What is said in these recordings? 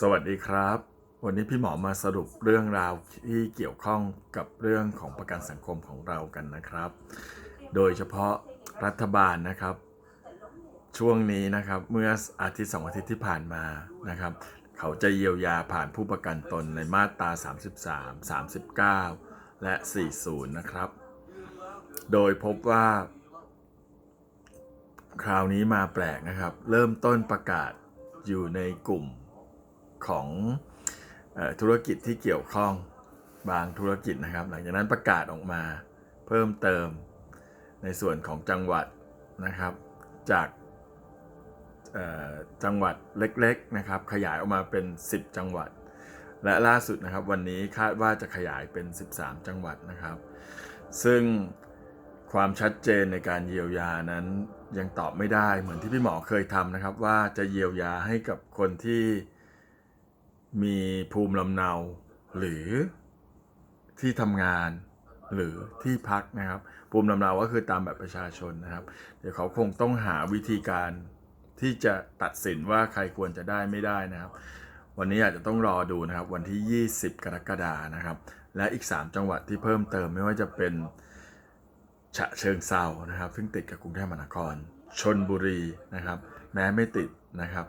สวัสดีครับ วันนี้พี่หมอมาสรุปเรื่องราวที่เกี่ยวข้องกับเรื่องของประกันสังคมของเรากันนะครับ โดยเฉพาะรัฐบาลนะครับ ช่วงนี้นะครับเมื่ออาทิตย์สองอาทิตย์ที่ผ่านมานะครับ เขาจะเยียวยาผ่านผู้ประกันตนในมาตรา 33 39 และ 40 นะครับ โดยพบว่า คราวนี้มาแปลกนะครับ เริ่มต้นประกาศอยู่ในกลุ่ม ของออธุรกิจที่เกี่ยวข้องบางธุรกิจนะครับ หลังจากนั้นประกาศออกมาเพิ่มเติมในส่วนของจังหวัดนะครับ จากจังหวัดเล็กๆนะครับ ขยายออกมาเป็น 10 จังหวัด และล่าสุดนะครับวันนี้คาดว่าจะขยายเป็น 13 จังหวัดนะครับ ซึ่งความชัดเจนในการเยียวยานั้นยังตอบไม่ได้เหมือนที่พี่หมอเคยทำนะครับ ว่าจะเยียวยาให้กับคนที่ มีภูมิลำเนา หรือที่ทำงานหรือที่พักนะครับ ภูมิลำเนาก็คือตามแบบประชาชนนะครับ เดี๋ยวเขาคงต้องหาวิธีการที่จะตัดสินว่าใครควรจะได้ไม่ได้นะครับ วันนี้อาจจะต้องรอดูนะครับ วันที่ 20 กรกฎานะครับ และอีก 3 จังหวัดที่เพิ่มเติมไม่ว่าจะเป็นฉะเชิงเซานะครับ ซึ่งติดกับกรุงเทพมหานครชนบุรีนะครับ แม้ไม่ติดนะครับ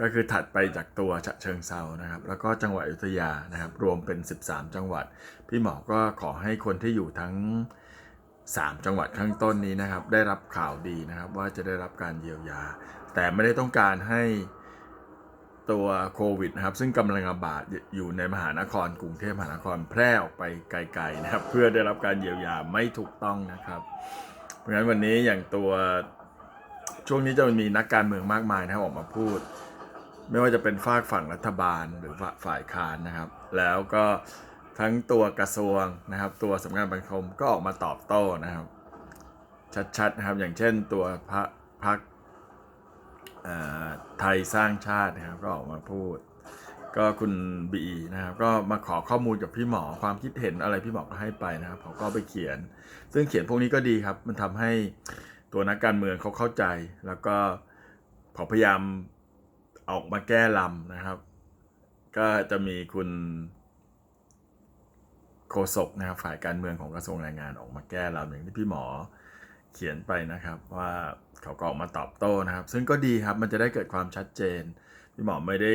ก็คือถัดไปจากตัวฉะเชิงเซานะครับ แล้วก็จังหวัดอยุธยานะครับ รวมเป็น 13 จังหวัด พี่หมอก็ขอให้คนที่อยู่ทั้ง 3 จังหวัดข้างต้นนี้นะครับ ได้รับข่าวดีนะครับ ว่าจะได้รับการเยียวยา แต่ไม่ได้ต้องการให้ตัวโควิดนะครับ ซึ่งกำลังระบาดอยู่ในมหานครกรุงเทพมหานครแพร่ออกไปไกลๆนะครับ เพื่อได้รับการเยียวยาไม่ถูกต้องนะครับ เพราะฉะนั้นวันนี้อย่างตัวช่วงนี้จะมีนักการเมืองมากมายนะครับออกมาพูด ไม่ว่าจะเป็นฝากฝั่งรัฐบาลหรือฝ่ายค้านนะครับ แล้วก็ทั้งตัวกระทรวงนะครับ ตัวสำนักงานบังคมก็ออกมาตอบโต้นะครับ ชัดๆนะครับอย่างเช่นตัวพระพักไทยสร้างชาตินะครับก็ออกมาพูด ก็คุณบีนะครับก็มาขอข้อมูลกับพี่หมอความคิดเห็นอะไรพี่หมอก็ให้ไปนะครับเขาก็ไปเขียน ซึ่งเขียนพวกนี้ก็ดีครับ มันทำให้ตัวนักการเมืองเขาเข้าใจแล้วก็เขาพยายาม ออกมาแก้ลำนะครับ ก็จะมีคุณโฆษกนะครับฝ่ายการเมืองของกระทรวงแรงงานออกมาแก้ลำอย่างที่พี่หมอเขียนไปนะครับ ว่าเขาก็ออกมาตอบโต้นะครับ ซึ่งก็ดีครับมันจะได้เกิดความชัดเจน พี่หมอไม่ได้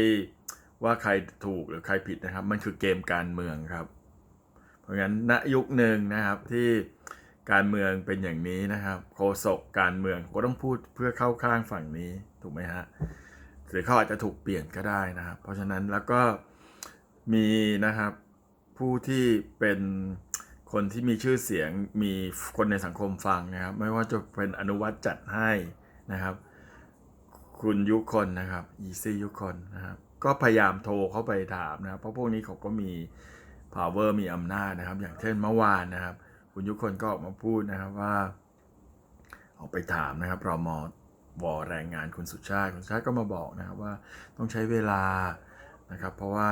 ว่าใครถูกหรือใครผิดนะครับ มันคือเกมการเมืองครับ เพราะงั้นณยุคหนึ่งนะครับที่การเมืองเป็นอย่างนี้นะครับ โฆษกการเมืองก็ต้องพูดเพื่อเข้าข้างฝั่งนี้ถูกไหมฮะ หรือเขาอาจจะถูกเปลี่ยนก็ได้นะครับ เพราะฉะนั้นแล้วก็มีนะครับผู้ที่เป็นคนที่มีชื่อเสียงมีคนในสังคมฟังนะครับ ไม่ว่าจะเป็นอนุวัตจัดให้นะครับ คุณยุคนนะครับอีซี่ยุคนนะครับ ก็พยายามโทรเข้าไปถามนะครับเพราะพวกนี้เขาก็มี power มีอำนาจนะครับ อย่างเช่นเมื่อวานนะครับ คุณยุคนก็ออกมาพูดนะครับว่า ออกไปถามนะครับรอมอ วอแรงงานคุณสุชาติคุณสุชาติก็มาบอกนะครับว่าต้องใช้เวลานะครับเพราะว่า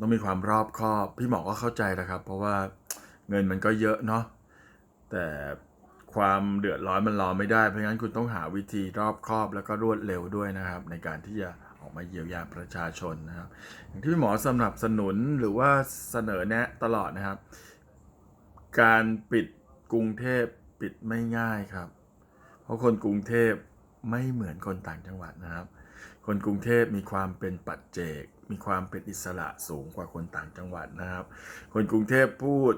ต้องมีความรอบคอบพี่หมอก็เข้าใจนะครับ เพราะว่าเงินมันก็เยอะเนาะแต่ความเดือดร้อนมันรอไม่ได้ เพราะงั้นคุณต้องหาวิธีรอบคอบแล้วก็รวดเร็วด้วยนะครับ ในการที่จะออกมาเยียวยาประชาชนนะครับ อย่างที่พี่หมอสนับสนุนหรือว่าเสนอแนะตลอดนะครับ การปิดกรุงเทพปิดไม่ง่ายครับ เพราะคนกรุงเทพ ไม่เหมือนคนต่างจังหวัดนะครับ คนกรุงเทพมีความเป็นปัจเจก มีความเป็นอิสระสูงกว่าคนต่างจังหวัดนะครับ คนกรุงเทพพูด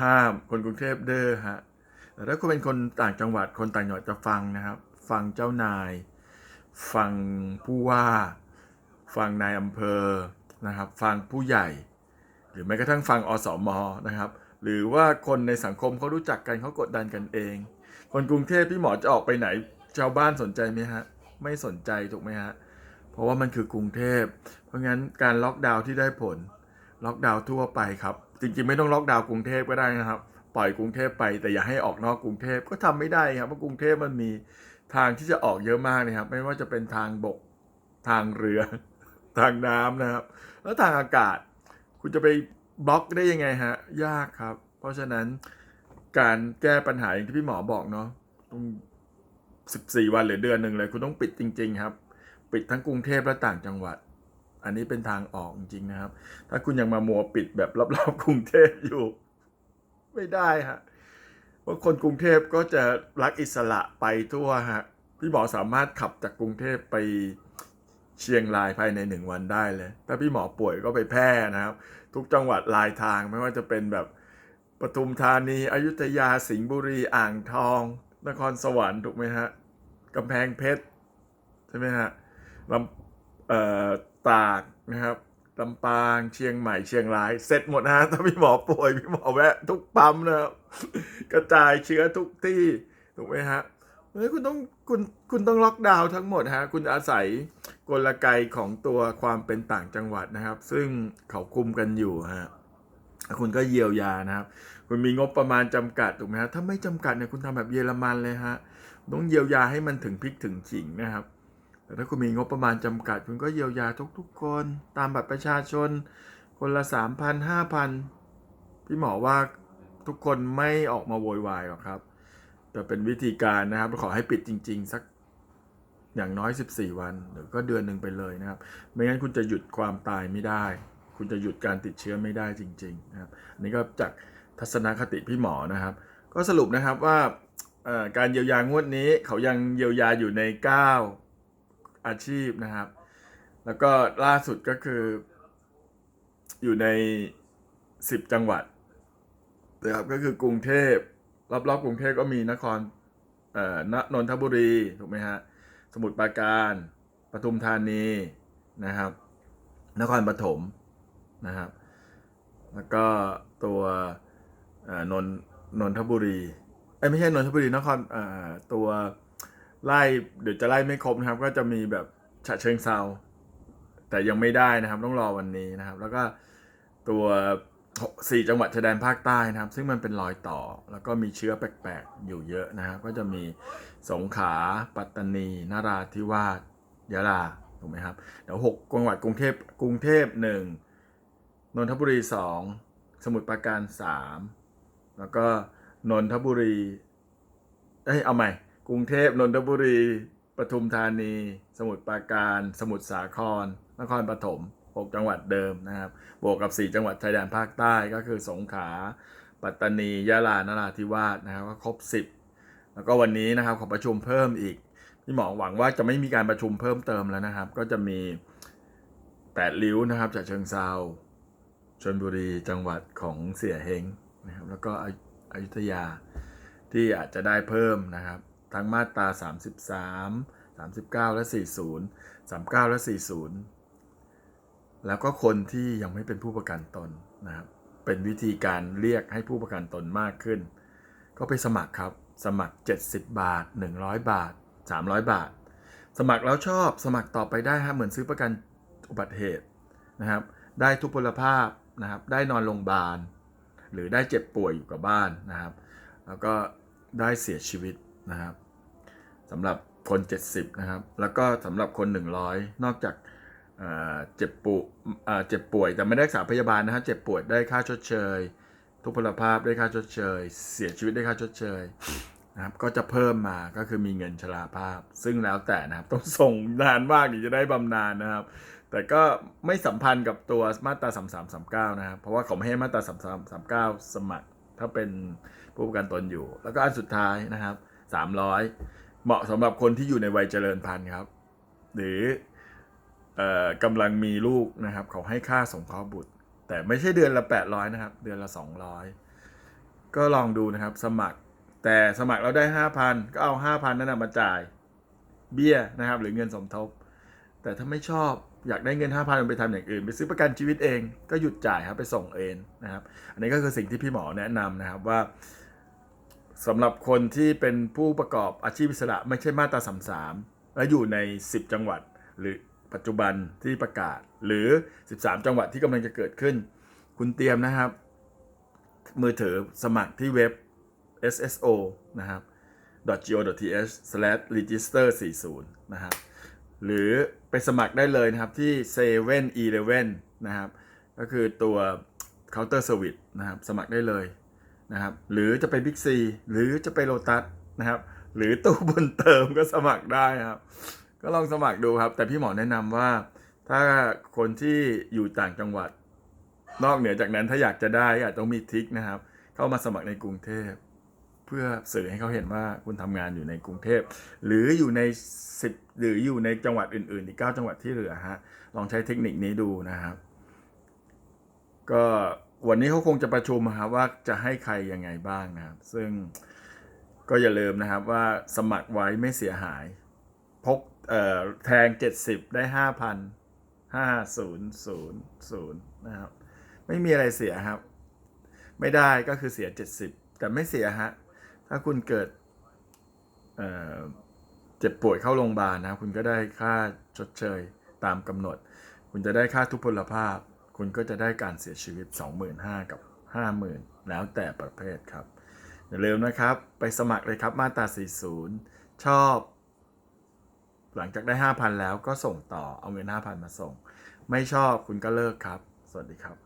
ห้าม คนกรุงเทพเด้อฮะแต่ถ้าคุณเป็นคนต่างจังหวัด คนต่างจังหวัดจะฟังนะครับ ฟังเจ้านาย ฟังผู้ว่า ฟังนายอำเภอนะครับ ฟังผู้ใหญ่ หรือแม้กระทั่งฟังอสมอนะครับ หรือว่าคนในสังคมเขารู้จักกันเขากดดันกันเอง คนกรุงเทพพี่หมอจะออกไปไหน ชาวบ้านสนใจไหมฮะ ไม่สนใจถูกไหมฮะ เพราะว่ามันคือกรุงเทพ เพราะงั้นการล็อกดาวน์ที่ได้ผล ล็อกดาวน์ทั่วไปครับ จริงๆไม่ต้องล็อกดาวน์กรุงเทพก็ได้นะครับ ปล่อยกรุงเทพไปแต่อย่าให้ออกนอกกรุงเทพก็ทำไม่ได้ครับเพราะกรุงเทพมันมีทางที่จะออกเยอะมากนะครับ ไม่ว่าจะเป็นทางบกทางเรือ ทางน้ำนะครับ แล้วทางอากาศ คุณจะไปบล็อกได้ยังไงฮะ ยากครับ เพราะฉะนั้นการแก้ปัญหาอย่างที่พี่หมอบอกเนาะต้อง 14 วันหรือเดือนหนึ่งเลย คุณต้องปิดจริง ๆ ครับ ปิดทั้งกรุงเทพและต่างจังหวัด อันนี้เป็นทางออกจริง ๆ นะครับ ถ้าคุณยังมามัวปิดแบบรอบๆกรุงเทพอยู่ ไม่ได้ฮะเพราะคนกรุงเทพก็จะรักอิสระไปทั่วฮะพี่หมอสามารถขับจากกรุงเทพไปเชียงรายภายในหนึ่งวันได้เลย ถ้าพี่หมอป่วยก็ไปแพร่นะครับ ทุกจังหวัดลายทางไม่ว่าจะเป็นแบบปทุมธานี อยุธยาสิงห์บุรี อ่างทอง นครสวรรค์ถูกไหมฮะกำแพงเพชรใช่ไหมฮะลำเอ่อตากนะครับลำปางเชียงใหม่เชียงราย เสร็จหมดนะฮะถ้าพี่หมอป่วยพี่หมอแวะ ทุกปั๊มนะครับกระจายเชื้อทุกที่ถูกไหมฮะเฮ้ยคุณต้องคุณคุณต้องล็อกดาวน์ทั้งหมดฮะคุณอาศัยกลไกของตัวความเป็นต่างจังหวัดนะครับ ซึ่งเขาคุมกันอยู่ฮะคุณก็เยียวยานะครับ คุณมีงบประมาณจำกัดถูกไหมฮะถ้าไม่จำกัดเนี่ยคุณทำแบบเยอรมันเลยฮะต้องเยียวยาให้มันถึงพริกถึงขิงนะครับ แต่ถ้าคุณมีงบประมาณจำกัด คุณก็เยียวยาทุกๆคน ตามบัตรประชาชน คนละสามพันห้าพันพี่หมอว่าทุกคนไม่ออกมาโวยวายหรอกครับ แต่เป็นวิธีการนะครับ ขอให้ปิดจริง ๆ สักอย่างน้อย 14 วัน หรือก็เดือนหนึ่งไปเลยนะครับ ไม่งั้นคุณจะหยุดความตายไม่ได้ คุณจะหยุดการติดเชื้อไม่ได้จริง ๆ นะครับอันนี้ก็จาก ทัศนคติพี่หมอนะครับ ก็สรุปนะครับว่าการเยียวยางวดนี้เขายังเยียวยาอยู่ใน 9 อาชีพนะครับ แล้วก็ล่าสุดก็คืออยู่ใน 10 จังหวัดนะครับก็คือกรุงเทพรอบๆกรุงเทพก็มีนครนนนทบุรีถูกไหมฮะสมุทรปราการปทุมธานีนะครับ นครปฐมนะครับ แล้วก็ตัว นนนนทบุรีเอ้ไม่ใช่นนทบุรีนครตัวไล่เดี๋ยวจะไล่ไม่ครบนะครับ ก็จะมีแบบฉะเชิงเซาแต่ยังไม่ได้นะครับต้องรอวันนี้นะครับ แล้วก็ตัวสี่จังหวัดชายแดนภาคใต้นะครับ ซึ่งมันเป็นรอยต่อ แล้วก็มีเชื้อแปลกๆ อยู่เยอะนะครับ ก็จะมีสงขลาปัตตานีนาราธิวาสยะลาถูกไหมครับเดี๋ยวหกจังหวัดกรุงเทพกรุงเทพหนึ่งนนทบุรีสองสมุทรปราการสาม แล้วก็นนทบุรีเอ้ยเอาใหม่ กรุงเทพนนทบุรีปทุมธานี สมุทรปราการ สมุทรสาคร นครปฐมหกจังหวัดเดิมนะครับ บวกกับ 4 จังหวัดชายแดนภาคใต้ก็คือสงขลาปัตตานียะลานราธิวาสนะครับก็ครบ 10 แล้วก็วันนี้นะครับขอประชุมเพิ่มอีกพี่หมอหวังว่าจะไม่มีการประชุมเพิ่มเติมแล้วนะครับ ก็จะมี8ริ้วนะครับจากเชิงเซาชนบุรีจังหวัดของเสียเฮง นะครับแล้วก็อยุธยาที่อาจจะได้เพิ่มนะครับ ทั้งมาตรา 33 39 และ 40 39 และ 40 แล้วก็คนที่ยังไม่เป็นผู้ประกันตนนะครับเป็นวิธีการเรียกให้ผู้ประกันตนมากขึ้น ก็ไปสมัครครับสมัคร 70 บาท 100 บาท 300 บาท สมัครแล้วชอบสมัครต่อไปได้ฮะเหมือนซื้อประกันอุบัติเหตุนะครับ ได้ทุพพลภาพนะครับ ได้นอนโรงพยาบาล หรือได้เจ็บป่วยอยู่กับบ้านนะครับ แล้วก็ได้เสียชีวิตนะครับสำหรับคน 70 นะครับ แล้วก็สำหรับคน 100 นอกจากเอ่อเจ็บป่วยเจ็บป่วยแต่ไม่ได้รักษาพยาบาลนะฮะเจ็บป่วยได้ค่าชดเชย ทุพพลภาพได้ค่าชดเชย เสียชีวิตได้ค่าชดเชยนะครับก็จะเพิ่มมาก็คือมีเงินชราภาพ ซึ่งแล้วแต่นะครับต้องส่งนานมากถึงจะได้บำนาญนะครับ แต่ก็ไม่สัมพันธ์กับตัวมาตรา 3339 นะครับ เพราะว่าเขาไม่ให้มาตรา 3339 สมัคร ถ้าเป็นผู้ประกันตนอยู่ แล้วก็อันสุดท้ายนะครับ 300 เหมาะสำหรับคนที่อยู่ในวัยเจริญพันธุ์ครับ หรืออ่อกำลังมีลูกนะครับ เขาให้ค่าสงเคราะห์บุตร แต่ไม่ใช่เดือนละ 800 นะครับ เดือนละ 200 ก็ลองดูนะครับสมัครแต่สมัครเราได้ 5,000 ก็เอา 5,000 นั้นนะมาจ่ายเบี้ยนะครับ หรือเงินสมทบ แต่ถ้าไม่ชอบ อยากได้เงิน5,000ไปทำอย่างอื่น ไปซื้อประกันชีวิตเองก็หยุดจ่ายครับไปส่งเองนะครับ อันนี้ก็คือสิ่งที่พี่หมอแนะนำนะครับว่าสำหรับคนที่เป็นผู้ประกอบอาชีพอิสระไม่ใช่มาตรา33และอยู่ใน 10 จังหวัด หรือปัจจุบันที่ประกาศ หรือ 13 จังหวัดที่กำลังจะเกิดขึ้น คุณเตรียมนะครับ มือถือสมัครที่เว็บ sso นะครับ go.th/register 40 นะครับ หรือไปสมัครได้เลยนะครับที่7 e เ e ่ e อนะครับ ก็คือตัว counter service นะครับ สมัครได้เลยนะครับ หรือจะไป Big C หรือจะไปโ o ตัสนะครับ หรือตู้บุญเติมก็สมัครได้ครับ ก็ลองสมัครดูครับ แต่พี่หมอแนะนำว่า ถ้าคนที่อยู่ต่างจังหวัด นอกเหนือจากนั้นถ้าอยากจะได้อาจต้องมีทิกนะครับ เข้ามาสมัครในกรุงเทพ เพื่อสื่อให้เขาเห็นว่าคุณทำงานอยู่ในกรุงเทพ หรืออยู่ในสิบหรืออยู่ในจังหวัดอื่นๆอีกเก้าจังหวัดที่เหลือฮะลองใช้เทคนิคนี้ดูนะครับ ก็วันนี้เขาคงจะประชุมครับว่าจะให้ใครยังไงบ้างนะครับ ซึ่งก็อย่าลืมนะครับว่าสมัครไว้ไม่เสียหาย พกเออแทง 70 ได้ 5,000 5000นะครับ ไม่มีอะไรเสียครับ ไม่ได้ก็คือเสีย 70 แต่ไม่เสียฮะ ถ้าคุณเกิดเเจ็บป่วยเข้าโรงพยาบาลนะ คุณก็ได้ค่าชดเชยตามกำหนด คุณจะได้ค่าทุพพลภาพ คุณก็จะได้การเสียชีวิต 25,000กับ 50,000 แล้วแต่ประเภทครับ อย่าลืมนะครับ ไปสมัครเลยครับมาตรา 40 ชอบ หลังจากได้ 5,000 แล้วก็ส่งต่อเอาเงิน 5,000 มาส่ง ไม่ชอบคุณก็เลิกครับ สวัสดีครับ